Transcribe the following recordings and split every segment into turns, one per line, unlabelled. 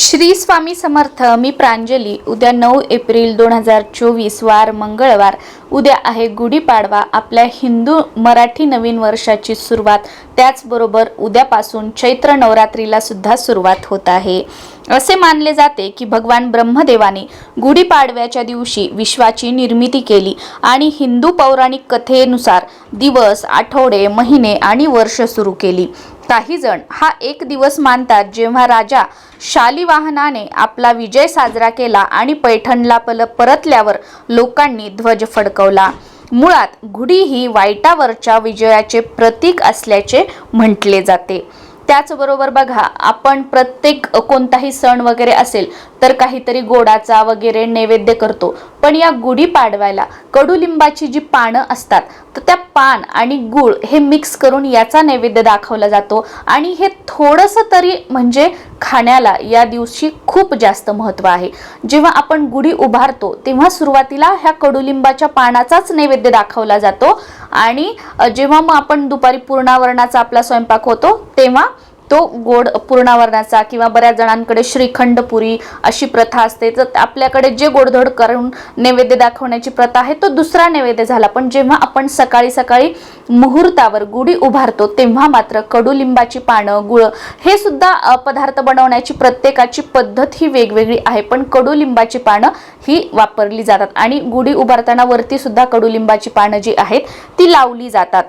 श्री स्वामी समर्थ मी प्रांजली. उद्या नऊ एप्रिल दोन हजार चोवीस वार मंगळवार. उद्या आहे गुढीपाडवा. आपल्या हिंदू मराठी नवीन वर्षाची सुरुवात. त्याचबरोबर उद्यापासून चैत्र नवरात्रीला सुद्धा सुरुवात होत आहे. असे मानले जाते की भगवान ब्रह्मदेवाने गुढीपाडव्याच्या दिवशी विश्वाची निर्मिती केली आणि हिंदू पौराणिक कथेनुसार दिवस आठवडे महिने आणि वर्ष सुरू केली. काही जण हा एक दिवस मानतात जेव्हा राजा शालिवाहनाने आपला विजय साजरा केला आणि पैठणला पल परतल्यावर लोकांनी ध्वज फडकवला. मुळात गुढी ही वाईटावरच्या विजयाचे प्रतीक असल्याचे म्हटले जाते. त्याचबरोबर बघा आपण प्रत्येक कोणताही सण वगैरे असेल तर काहीतरी गोडाचा वगैरे नैवेद्य करतो. पण या गुढी पाडवायला कडुलिंबाची जी पानं असतात तर त्या पान आणि गुळ हे मिक्स करून याचा नैवेद्य दाखवला जातो. आणि हे थोडंसं तरी म्हणजे खाण्याला या दिवशी खूप जास्त महत्त्व आहे. जेव्हा आपण गुढी उभारतो तेव्हा सुरुवातीला ह्या कडुलिंबाच्या पानाचाच नैवेद्य दाखवला जातो. आणि जेव्हा मग आपण दुपारी पूर्णावरणाचा आपला स्वयंपाक होतो तेव्हा तो गोड पूर्णावरणाचा किंवा बऱ्याच जणांकडे श्रीखंड पुरी अशी प्रथा असते. तर आपल्याकडे जे गोडधोड करून नैवेद्य दाखवण्याची प्रथा आहे तो दुसरा नैवेद्य झाला. पण जेव्हा आपण सकाळी सकाळी मुहूर्तावर गुढी उभारतो तेव्हा मात्र कडुलिंबाची पानं गुळ हे सुद्धा पदार्थ बनवण्याची प्रत्येकाची पद्धत ही वेगवेगळी आहे. पण कडुलिंबाची पानं ही वापरली जातात. आणि गुढी उभारताना वरती सुद्धा कडुलिंबाची पानं जी आहेत ती लावली जातात.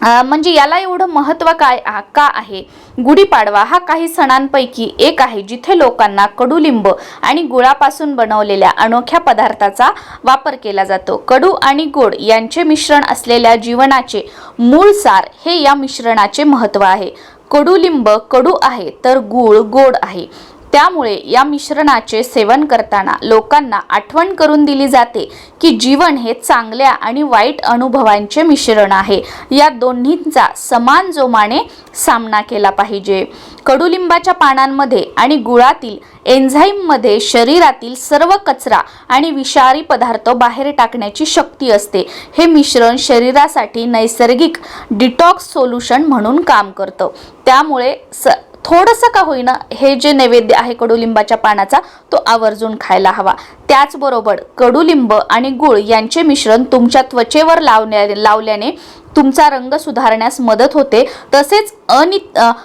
म्हणजे याला एवढं महत्त्व काय का आहे? गुढीपाडवा हा काही सणांपैकी एक आहे जिथे लोकांना कडुलिंब आणि गुळापासून बनवलेल्या अनोख्या पदार्थाचा वापर केला जातो. कडू आणि गोड यांचे मिश्रण असलेल्या जीवनाचे मूळ सार हे या मिश्रणाचे महत्त्व आहे. कडुलिंब कडू आहे तर गूळ गोड आहे. त्यामुळे या मिश्रणाचे सेवन करताना लोकांना आठवण करून दिली जाते की जीवन हे चांगल्या आणि वाईट अनुभवांचे मिश्रण आहे. या दोन्हींचा समान जोमाने सामना केला पाहिजे. कडुलिंबाच्या पानांमध्ये आणि गुळातील एन्झाईममध्ये शरीरातील सर्व कचरा आणि विषारी पदार्थ बाहेर टाकण्याची शक्ती असते. हे मिश्रण शरीरासाठी नैसर्गिक डिटॉक्स सोल्युशन म्हणून काम करतं. त्यामुळे स थोडंसं का होईना हे जे नैवेद्य आहे कडुलिंबाच्या पानाचा तो आवर्जून खायला हवा. त्याचबरोबर कडुलिंब आणि गुळ यांचे मिश्रण तुमच्या त्वचेवर लावण्या लावल्याने तुमचा रंग सुधारण्यास मदत होते. तसेच अनि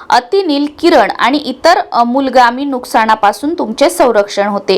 अतिनील किरण आणि इतर मूलगामी नुकसानापासून तुमचे संरक्षण होते.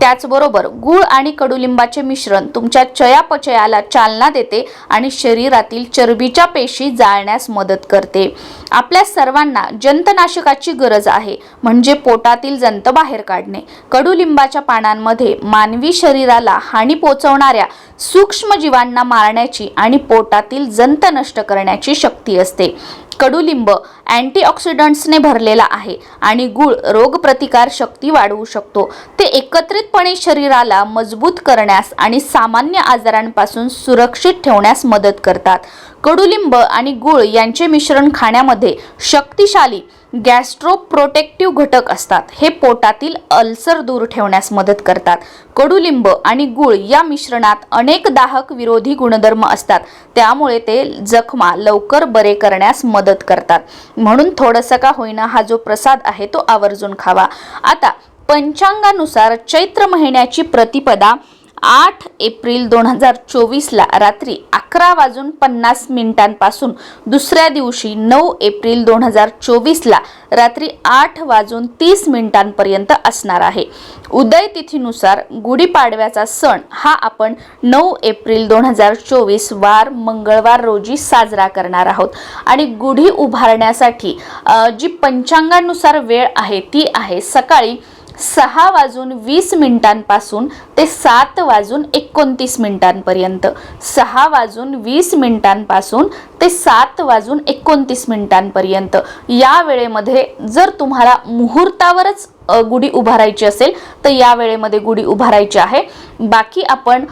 त्याचबरोबर गूळ आणि कडुलिंबाचे मिश्रण तुमच्या चयापचयाला चालना देते आणि शरीरातील चरबीच्या पेशी जाळण्यास मदत करते. आपल्या सर्वांना जंतनाशकाची गरज आहे म्हणजे पोटातील जंत बाहेर काढणे. कडुलिंबाच्या पानांमध्ये मानवी शरीराला हानी पोचवणाऱ्या सूक्ष्म जीवांना मारण्याची आणि पोटातील जंत नष्ट करण्याची शक्ती असते. कडुलिंब अँटीऑक्सिडंट्सने भरलेला आहे आणि गूळ रोगप्रतिकार शक्ती वाढवू शकतो. ते एकत्रितपणे शरीराला मजबूत करण्यास आणि सामान्य आजारांपासून सुरक्षित ठेवण्यास मदत करतात. कडुलिंब आणि गूळ यांचे मिश्रण खाण्यामध्ये शक्तिशाली गॅस्ट्रोप्रोटेक्टिव्ह घटक असतात. हे पोटातील अल्सर दूर ठेवण्यास मदत करतात. कडुलिंब आणि गूळ या मिश्रणात अनेक दाहक विरोधी गुणधर्म असतात. त्यामुळे ते जखमा लवकर बरे करण्यास मदत करतात. म्हणून थोडंसं का होईना हा जो प्रसाद आहे तो आवर्जून खावा. आता पंचांगानुसार चैत्र महिन्याची प्रतिपदा आठ एप्रिल दोन हजार चोवीसला रात्री अकरा वाजून पन्नास मिनिटांपासून दुसऱ्या दिवशी नऊ एप्रिल दोन हजार चोवीसला रात्री आठ वाजून तीस मिनिटांपर्यंत असणार आहे. उदय तिथीनुसार गुढीपाडव्याचा सण हा आपण नऊ एप्रिल दोन हजार चोवीस वार मंगळवार रोजी साजरा करणार आहोत. आणि गुढी उभारण्यासाठी जी पंचांगानुसार वेळ आहे ती आहे सकाळी सहा वाजून वीस मिनिटांपासून ते सात वाजून एकोणतीस मिनिटांपर्यंत. सहा वाजून वीस मिनिटांपासून ते सात वाजून एकोणतीस मिनिटांपर्यंत. या वेळेमध्ये जर तुम्हाला मुहूर्तावरच गुढी उभारायची असेल तर या वेळेमध्ये गुढी उभारायची आहे. बाकी आपण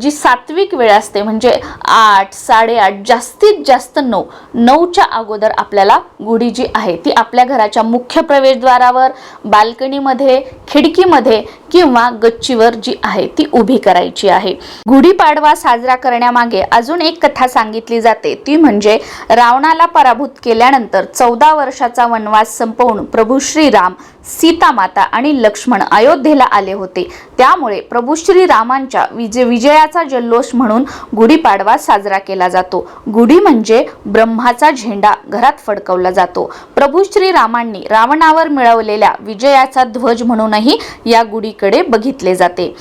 जी सात्विक वेळ असते म्हणजे आठ साडेआठ जास्तीत जास्त नऊ नऊच्या अगोदर आपल्याला गुढी जी आहे ती आपल्या घराच्या मुख्य प्रवेशद्वारावर बाल्कनीमध्ये खिडकीमध्ये किंवा गच्चीवर जी आहे ती उभी करायची आहे. गुढीपाडवा साजरा करण्यामागे अजून एक कथा सांगितली जाते. ती म्हणजे रावणाला पराभूत केल्यानंतर चौदा वर्षाचा वनवास संपवून प्रभू श्रीराम सीतामाता आणि लक्ष्मण अयोध्येला आले होते. त्यामुळे प्रभू श्रीरामांच्या विजय विजयाचा जल्लोष म्हणून गुढीपाडवा साजरा केला जातो. गुढी म्हणजे ब्रह्माचा झेंडा घरात फडकवला जातो. प्रभू श्रीरामांनी रावणावर मिळवलेल्या विजयाचा ध्वज म्हणूनही या गुढी गुढीकडे बघितले जाते.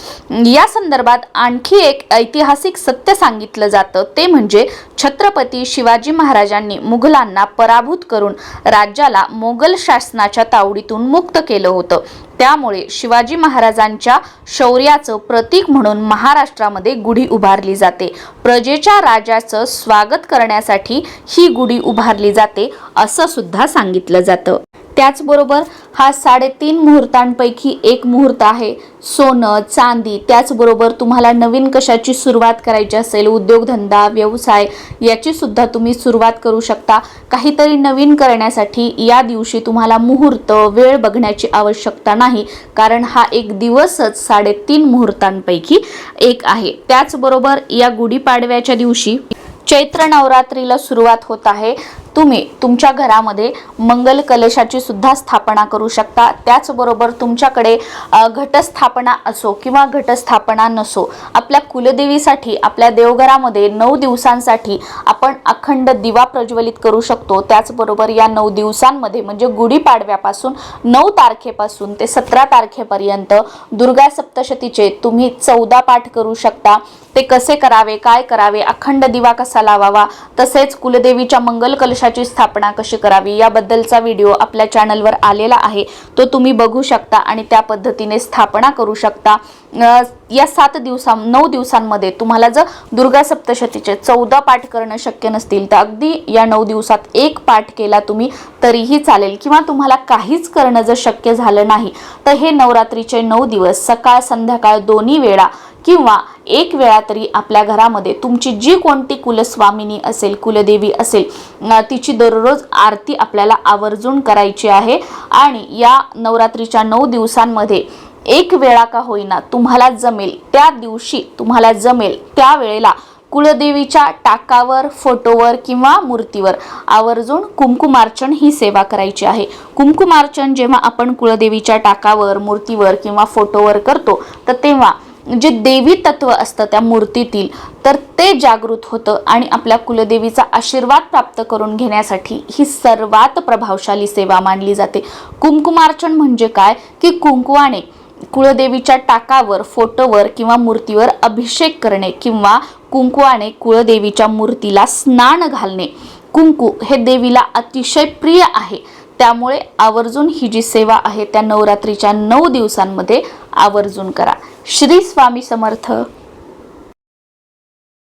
या संदर्भात आणखी एक ऐतिहासिक सत्य सांगितलं जातं. ते म्हणजे छत्रपती शिवाजी महाराजांनी मुघलांना पराभूत करून राज्याला मोगल शासनाच्या तावडीतून मुक्त केलं होतं. त्यामुळे शिवाजी महाराजांच्या शौर्याचं प्रतीक म्हणून महाराष्ट्रामध्ये गुढी उभारली जाते. प्रजेच्या राजाचं स्वागत करण्यासाठी ही गुढी उभारली जाते असं सुद्धा सांगितलं जातं. त्याचबरोबर हा साडेतीन मुहूर्तांपैकी एक मुहूर्त आहे. सोनं चांदी त्याचबरोबर तुम्हाला नवीन कशाची सुरुवात करायची असेल उद्योगधंदा व्यवसाय याची सुद्धा तुम्ही सुरुवात करू शकता. काहीतरी नवीन करण्यासाठी या दिवशी तुम्हाला मुहूर्त वेळ बघण्याची आवश्यकता नाही कारण हा एक दिवसच साडेतीन मुहूर्तांपैकी एक आहे. त्याचबरोबर या गुढीपाडव्याच्या दिवशी चैत्र नवरात्रीला सुरुवात होत आहे. तुम्ही तुमच्या घरामध्ये मंगल कलशाची सुद्धा स्थापना करू शकता. त्याचबरोबर तुमच्याकडे घटस्थापना असो किंवा घटस्थापना नसो आपल्या कुलदेवीसाठी आपल्या देवघरामध्ये नऊ दिवसांसाठी आपण अखंड दिवा प्रज्वलित करू शकतो. त्याचबरोबर या नऊ दिवसांमध्ये म्हणजे गुढीपाडव्यापासून नऊ तारखेपासून ते सतरा तारखेपर्यंत दुर्गा सप्तशतीचे तुम्ही चौदा पाठ करू शकता. ते कसे करावे काय करावे अखंड दिवा कसा लावावा तसेच कुलदेवीच्या मंगल पक्षाची स्थापना कशी करावी याबद्दलचा व्हिडिओ आपल्या चॅनलवर आलेला आहे. तो तुम्ही बघू शकता आणि त्या पद्धतीने स्थापना करू शकता. या सात दिवसां नऊ दिवसांमध्ये तुम्हाला जर दुर्गा सप्तशतीचे चौदा पाठ करणं शक्य नसतील तर अगदी या नऊ दिवसात एक पाठ केला तुम्ही तरीही चालेल. किंवा तुम्हाला काहीच करणं जर शक्य झालं नाही तर हे नवरात्रीचे नऊ दिवस सकाळ संध्याकाळ दोन्ही वेळा किंवा एक वेळा तरी आपल्या घरामध्ये तुमची जी कोणती कुलस्वामिनी असेल कुलदेवी असेल तिची दररोज आरती आपल्याला आवर्जून करायची आहे. आणि या नवरात्रीच्या नऊ दिवसांमध्ये एक वेळा का होईना तुम्हाला जमेल. त्या दिवशी तुम्हाला जमेल. त्या वेळेला कुलदेवीच्या टाकावर फोटोवर किंवा मूर्तीवर आवर्जून कुंकुमार्चन ही सेवा करायची आहे. कुंकुमार्चन जेव्हा आपण कुलदेवीच्या टाकावर मूर्तीवर किंवा फोटोवर करतो तर तेव्हा जे देवी तत्व असतं त्या मूर्तीतील तर ते जागृत होतं आणि आपल्या कुलदेवीचा आशीर्वाद प्राप्त करून घेण्यासाठी ही सर्वात प्रभावशाली सेवा मानली जाते. कुंकुमार्चन म्हणजे काय? की कुंकुवाने कुळदेवीच्या टाकावर फोटोवर किंवा मूर्तीवर अभिषेक करणे किंवा कुंकुवाने कुळदेवीच्या मूर्तीला स्नान घालणे. कुंकू हे देवीला अतिशय प्रिय आहे. त्यामुळे आवर्जून ही जी सेवा आहे त्या नवरात्रीच्या नऊ दिवसांमध्ये आवर्जून करा. श्री स्वामी समर्थ.